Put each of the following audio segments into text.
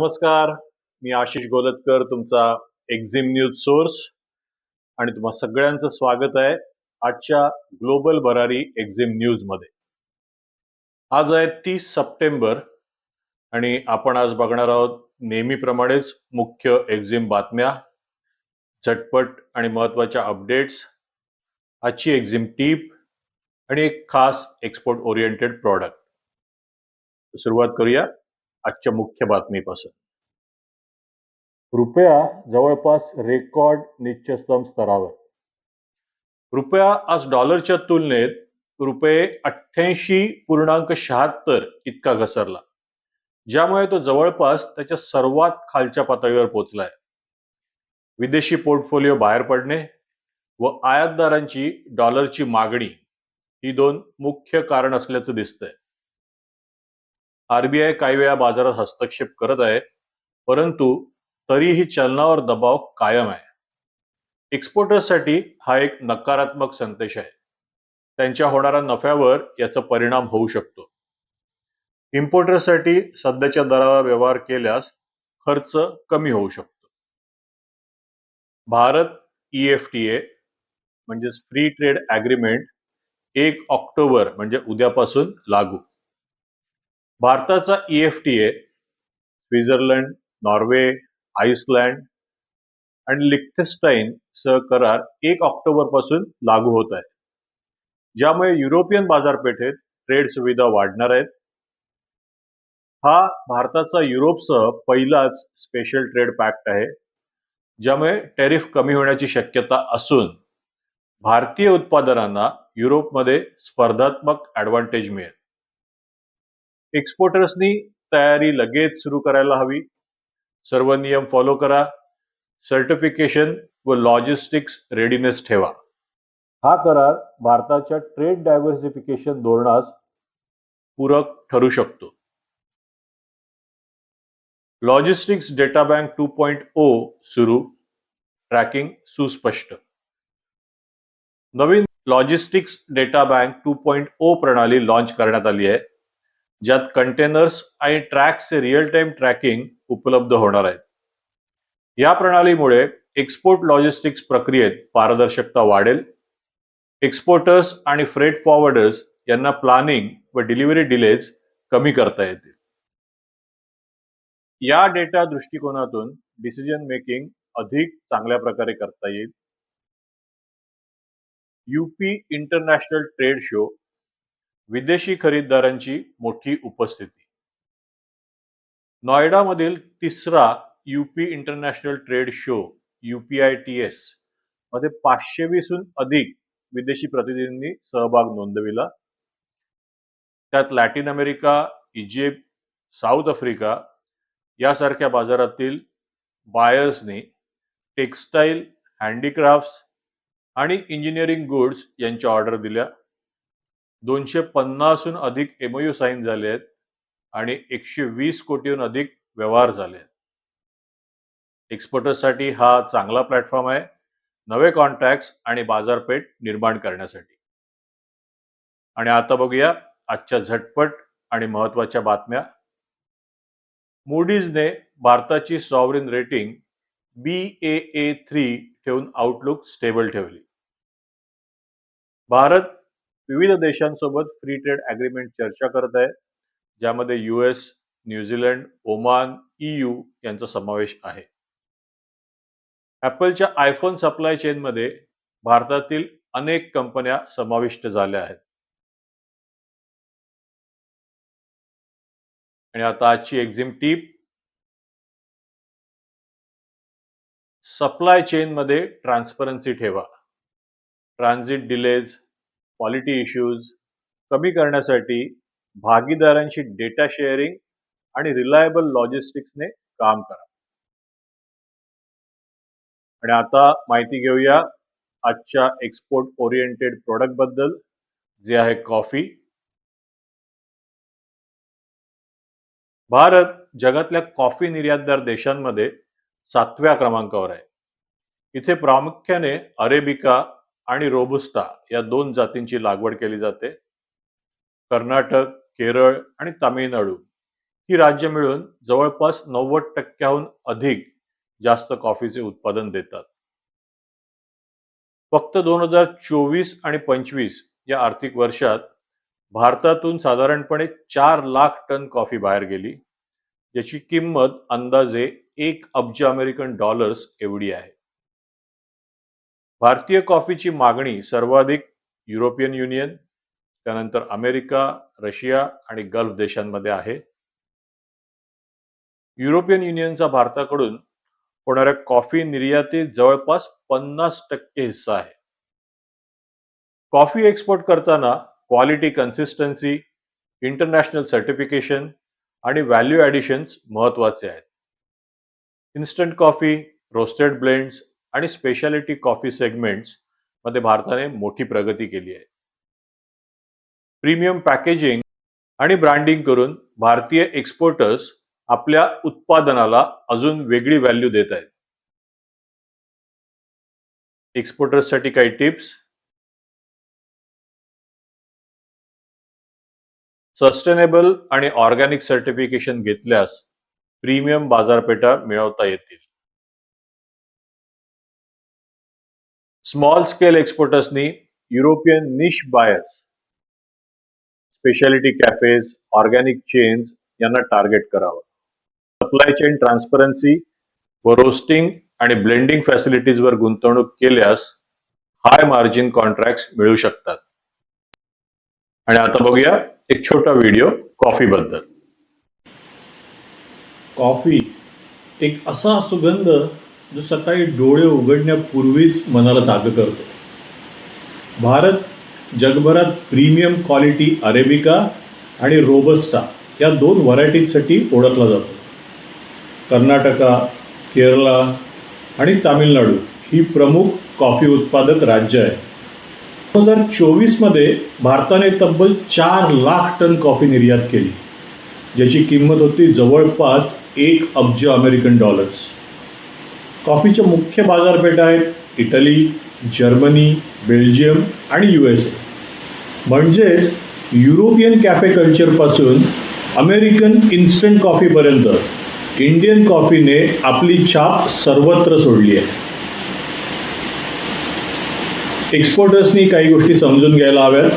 नमस्कार. मी आशिष गोलतकर तुमचा Exim news source आणि तुम्हा सगळ्यांचं स्वागत आहे आजच्या ग्लोबल भरारी एक्झिम न्यूजमध्ये. आज आहे तीस सप्टेंबर आणि आपण आज बघणार आहोत नेहमीप्रमाणेच मुख्य एक्झिम बातम्या झटपट आणि महत्त्वाच्या अपडेट्स आजची एक्झिम टीप आणि एक खास एक्सपोर्ट ओरिएंटेड प्रॉडक्ट सुरुवात करूया. आजच्या मुख्य बातमीपासून. रुपया जवळपास रेकॉर्ड निच्चस्तम स्तरावर. रुपया आज डॉलरच्या तुलनेत रुपये अठ्ठ्याऐंशी पूर्णांक शहात्तर इतका घसरला. ज्यामुळे तो जवळपास त्याच्या सर्वात खालच्या पातळीवर पोहोचलाय विदेशी पोर्टफोलिओ बाहेर पडणे व आयातदारांची डॉलरची मागणी ही दोन मुख्य कारण असल्याचं दिसतंय. आरबीआय काही वेळा बाजारात हस्तक्षेप करत आहे परंतु तरीही चलनावर दबाव कायम आहे. एक्सपोर्टर्ससाठी हा एक नकारात्मक संदेश आहे. त्यांच्या होणाऱ्या नफ्यावर याचा परिणाम होऊ शकतो. इम्पोर्टर्ससाठी सध्याच्या दरावर व्यवहार केल्यास खर्च कमी होऊ शकतो. भारत ईएफटीए म्हणजेच फ्री ट्रेड ॲग्रीमेंट एक ऑक्टोबर म्हणजे उद्यापासून लागू. भारताचा E EFTA Switzerland Norway Iceland आणि लिख्टेस्टाईन सह करार एक ऑक्टोबरपासून लागू होत आहे. ज्यामुळे युरोपियन बाजारपेठेत ट्रेड सुविधा वाढणार आहेत. हा भारताचा युरोपसह पहिलाच स्पेशल ट्रेड पॅक्ट आहे ज्यामुळे टॅरिफ कमी होण्याची शक्यता असून भारतीय उत्पादनांना युरोपमध्ये स्पर्धात्मक ॲडव्हान्टेज मिळेल. एक्सपोर्टर्सनी तयारी लगेच सुरू करायला हवी. सर्व नियम फॉलो करा. सर्टिफिकेशन व लॉजिस्टिक्स रेडीनेस ठेवा. हा करार भारताच्या ट्रेड डायव्हर्सिफिकेशन धोरणास पूरक ठरू शकतो. Logistics data bank two point O सुरू. ट्रॅकिंग सुस्पष्ट. नवीन logistics data bank two point O प्रणाली लॉन्च करण्यात आली आहे. ज्यात कंटेनर्स आणि ट्रॅक्सचे रिअल टाइम ट्रॅकिंग उपलब्ध होणार आहेत. या प्रणालीमुळे एक्सपोर्ट लॉजिस्टिक्स प्रक्रियेत पारदर्शकता वाढेल. एक्सपोर्टर्स आणि फ्रेट फॉरवर्डर्स यांना प्लॅनिंग व डिलिव्हरी डिलेज कमी करता येतील. या डेटा दृष्टिकोनातून डिसिजन मेकिंग अधिक चांगल्या प्रकारे करता येईल. यूपी इंटरनॅशनल ट्रेड शो विदेशी खरीददारांची मोठी उपस्थिती. नॉयडामधील तिसरा UP international trade show UPI T एसमध्ये पाचशे वीसहून अधिक विदेशी प्रतिनिधींनी सहभाग नोंदविला. त्यात Latin America Egypt South Africa यासारख्या बाजारातील बायर्सनी टेक्स्टाईल हँडीक्राफ्ट्स आणि इंजिनिअरिंग गुड्स यांच्या ऑर्डर दिल्या. दोनशे पन्नासहून अधिक एमओयू साईन झाले आहेत आणि एकशे वीस कोटीहून अधिक व्यवहार झाले आहेत. एक्सपोर्टर्ससाठी हा चांगला प्लॅटफॉर्म आहे. नवे कॉन्ट्रॅक्ट्स आणि बाजारपेठ निर्माण करण्यासाठी. आणि आता बघूया आजच्या झटपट आणि महत्त्वाच्या बातम्या. मुडीजने भारताची sovereign rating B A A three ठेवून आउटलुक स्टेबल ठेवली. भारत विविध देशांसोबत फ्री ट्रेड अग्रीमेंट चर्चा करत आहे ज्यामध्ये युएस न्यूझीलंड ओमान ईयू यांचा समावेश आहे. ॲपलच्या आयफोन सप्लाय चेनमध्ये भारतातील अनेक कंपन्या समाविष्ट झाल्या आहेत. आणि आता आजची एक्झिम टीप सप्लाय चेनमध्ये ट्रान्सपरन्सी ठेवा. ट्रान्झिट डिलेज क्वालिटी इश्यूज कमी करण्यासाठी भागीदारांशी डेटा शेअरिंग आणि रिलायबल लॉजिस्टिक्सने काम करा. आणि आता माहिती घेऊया आजच्या एक्सपोर्ट ओरिएंटेड प्रोडक्टबद्दल जे आहे कॉफी भारत जगातल्या कॉफी निर्यातदार देशांमध्ये सातव्या क्रमांकावर आहे. इथे प्रामुख्याने अरेबिका आणि रोबुस्टा या दोन जातींची लागवड केली जाते. कर्नाटक केरळ आणि तामिळनाडू ही राज्य मिळून जवळपास नव्वद टक्क्याहून अधिक जास्त कॉफीचे उत्पादन देतात. फक्त दोन हजार चोवीस आणि पंचवीस या आर्थिक वर्षात भारतातून साधारणपणे चार लाख टन कॉफी बाहेर गेली ज्याची किंमत अंदाजे एक अब्ज अमेरिकन डॉलर्स एवढी आहे. भारतीय कॉफीची मागणी सर्वाधिक युरोपियन युनियन त्यानंतर अमेरिका रशिया आणि गल्फ देशांमध्ये आहे. युरोपियन युनियनचा भारताकडून होणाऱ्या कॉफी निर्यातीत जवळपास पन्नास टक्के हिस्सा आहे. कॉफी एक्सपोर्ट करताना क्वालिटी कन्सिस्टन्सी इंटरनॅशनल सर्टिफिकेशन आणि व्हॅल्यू ॲडिशन्स महत्त्वाचे आहेत. इन्स्टंट कॉफी रोस्टेड ब्लेंड्स आणि स्पेशालिटी कॉफी सेगमेंट्समध्ये भारताने मोठी प्रगती केली आहे. प्रीमियम पॅकेजिंग आणि ब्रँडिंग करून भारतीय एक्सपोर्टर्स आपल्या उत्पादनाला अजून वेगळी व्हॅल्यू देत आहेत. एक्सपोर्टर्ससाठी काही टिप्स सस्टेनेबल आणि ऑर्गॅनिक सर्टिफिकेशन घेतल्यास प्रीमियम बाजारपेठा मिळवता येतील. Small scale एक्सपोर्टर्सनी European niche buyers speciality cafes organic chains यांना टार्गेट करावं. सप्लाय चेन ट्रान्सपरन्सी व रोस्टिंग आणि ब्लेंडिंग फॅसिलिटीजवर गुंतवणूक केल्यास हाय मार्जिन कॉन्ट्रॅक्ट मिळू शकतात. आणि आता बघूया एक छोटा व्हिडिओ कॉफी बद्दल. कॉफी एक असा सुगंध जो सकाळी डोळे उघडण्यापूर्वीच मनाला जाग करतो. भारत जगभरात प्रीमियम क्वालिटी अरेबिका आणि रोबस्टा या दोन व्हरायटीजसाठी ओळखला जातो. कर्नाटका केरला आणि तामिळनाडू ही प्रमुख कॉफी उत्पादक राज्य आहे. दोन हजार चोवीसमध्ये भारताने तब्बल चार लाख टन कॉफी निर्यात केली ज्याची किंमत होती जवळपास एक अब्ज अमेरिकन डॉलर्स. कॉफीच्या मुख्य बाजारपेठा आहेत इटली जर्मनी बेल्जियम आणि यू एस ए. म्हणजेच युरोपियन कॅफे कल्चरपासून अमेरिकन इन्स्टंट कॉफीपर्यंत इंडियन कॉफीने आपली छाप सर्वत्र सोडली आहे. एक्सपोर्टर्सनी काही गोष्टी समजून घ्यायला हव्यात.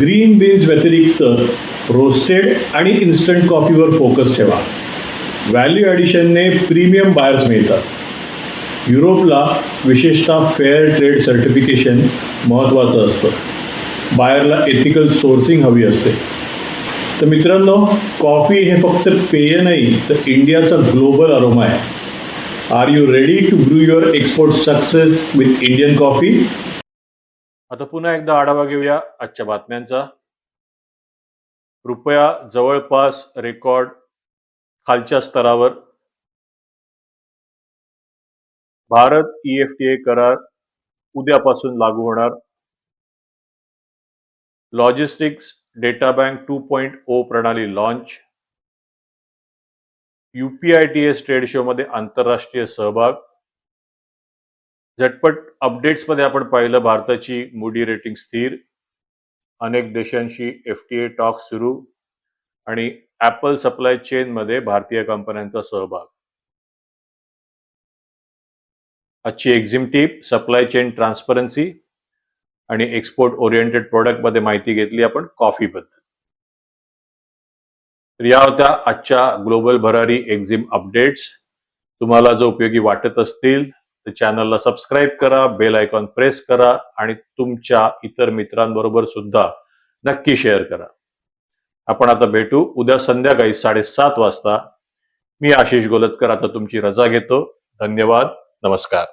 ग्रीन बीन्स व्यतिरिक्त रोस्टेड आणि इन्स्टंट कॉफीवर फोकस ठेवा. व्हॅल्यू ॲडिशनने प्रीमियम बायर्स मिळतात. युरोपला विशेषतः फेअर ट्रेड सर्टिफिकेशन महत्त्वाचं असतं. बायरला एथिकल सोर्सिंग हवी असते. तर मित्रांनो कॉफी हे फक्त पेय नाही तर इंडियाचा ग्लोबल अरोमा आहे. Are you ready to grow your export success with Indian coffee आता पुन्हा एकदा आढावा घेऊया आजच्या बातम्यांचा. रुपया जवळपास रेकॉर्ड खालच्या स्तरावर. भारत ईएफटीए करार उद्यापासून लागू होणार. Logistics data bank two point O प्रणाली लॉन्च युपीआयटीएस ट्रेड शो मध्ये आंतरराष्ट्रीय सहभाग. झटपट अपडेट्समध्ये आपण पाहिलं भारताची मुडी रेटिंग स्थिर. अनेक देशांशी एफ टी ए टॉक सुरू. आणि ऍपल सप्लाय चेन मध्ये भारतीय कंपन्यांचा सहभाग. आजची एक्झिम टीप सप्लाय चेन ट्रान्सपरन्सी आणि एक्सपोर्ट ओरिएंटेड प्रोडक्टमध्ये माहिती घेतली आपण कॉफी बद्दल. तर या होत्या आजच्या ग्लोबल भरारी एक्झिम अपडेट्स तुम्हाला जो उपयोगी वाटत असतील तर चॅनलला सबस्क्राईब करा बेल आयकॉन प्रेस करा आणि तुमच्या इतर मित्रांबरोबर सुद्धा नक्की शेअर करा. आपण आता भेटू. उद्या संध्याकाळी साडेसात वाजता मी आशिष गोलतकर. आता तुमची रजा घेतो. धन्यवाद. नमस्कार.